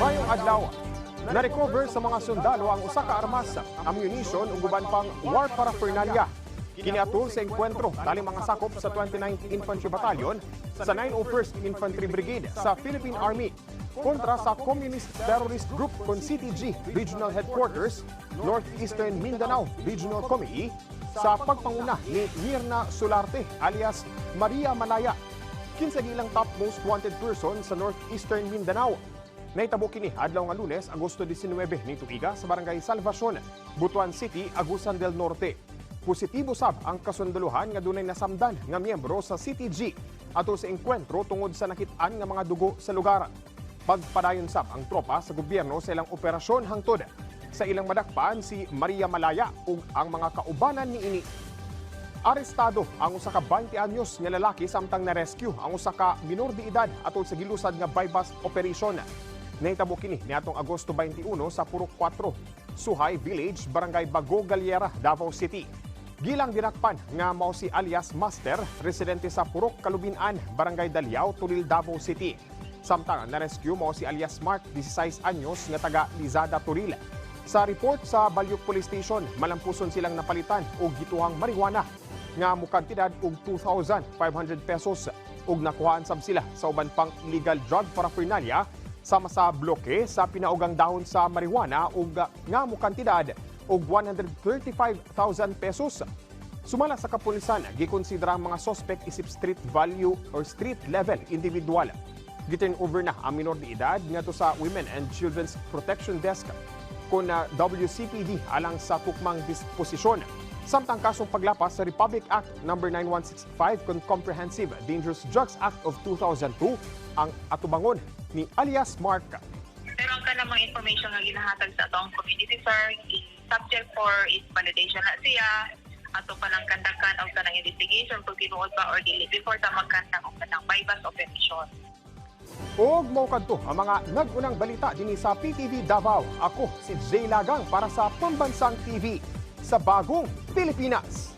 Mayong adlaw, na-recover sa mga sundalo ang usa ka armas, ammunition ug uban pang war paraphernalia. Kiniatul sa enkwentro tali mga sakop sa 29th Infantry Battalion sa 901st Infantry Brigade sa Philippine Army kontra sa Communist Terrorist Group kon CTG Regional Headquarters, Northeastern Mindanao Regional Committee sa pagpanguna ni Mirna Solarte alias Maria Malaya kinsa gilang top most wanted person sa Northeastern Mindanao. Naitabo kini adlaw nga Lunes, Agosto 19 ni tuiga sa Barangay Salvacion, Butuan City, Agusan del Norte. Positibo sab ang kasundaluhan nga dunay nasamdan nga miyembro sa CTG ato sa engkwentro tungod sa nakit-an nga mga dugo sa lugar. Pagpadayon sab ang tropa sa gobyerno sa ilang operasyon hangtod sa ilang madakpan si Maria Malaya ug ang mga kaubanan ni ini Arestado ang usa ka 20 anyos nga lalaki samtang na-rescue ang usa ka minor de edad atol sa gilusad nga bypass operation. Nahitabo kini niadtong Agosto 21 sa Purok 4, Suhay Village, Barangay Bago Galiera, Davao City. Gilang dinakpan nga mao si alias Master, residente sa Purok Kalubinan, Barangay Daliao, Tulil, Davao City. Samtang na-rescue mao si alias Mark, 16 anyos nga taga Lizada, Turil. Sa report sa Balyok Police Station, malampuson silang napalitan og gituhang marijuana nga mukantidad og 2,500 pesos ug nakuhaan sab sila sa uban pang illegal drug paraphernalia sama sa bloke sa pinaugang dahon sa marijuana ug nga mukantidad og 135,000 pesos. Sumala sa kapulisan, gikonsidera ang mga suspect isip street value or street level individual. Giturn over na ang minor de edad ngadto sa Women and Children's Protection Desk kun na WCPD alang sa tukmang disposisyon. Samtang kasong paglapas sa Republic Act No. 9165 kon Comprehensive Dangerous Drugs Act of 2002 ang atubangon ni alias Mark. Pero ang kanang mga information nga ginahatag sa atong community sir, subject for is validation na siya, ato pa lang kandakan og kanang investigation kung tinuod ba or dili before ta magkantang og kanang bypass operation. Og mao kadto ang mga nag-unang balita dinhi sa PTV Davao. Ako si Jay Lagang para sa Pambansang TV sa Bagong Pilipinas.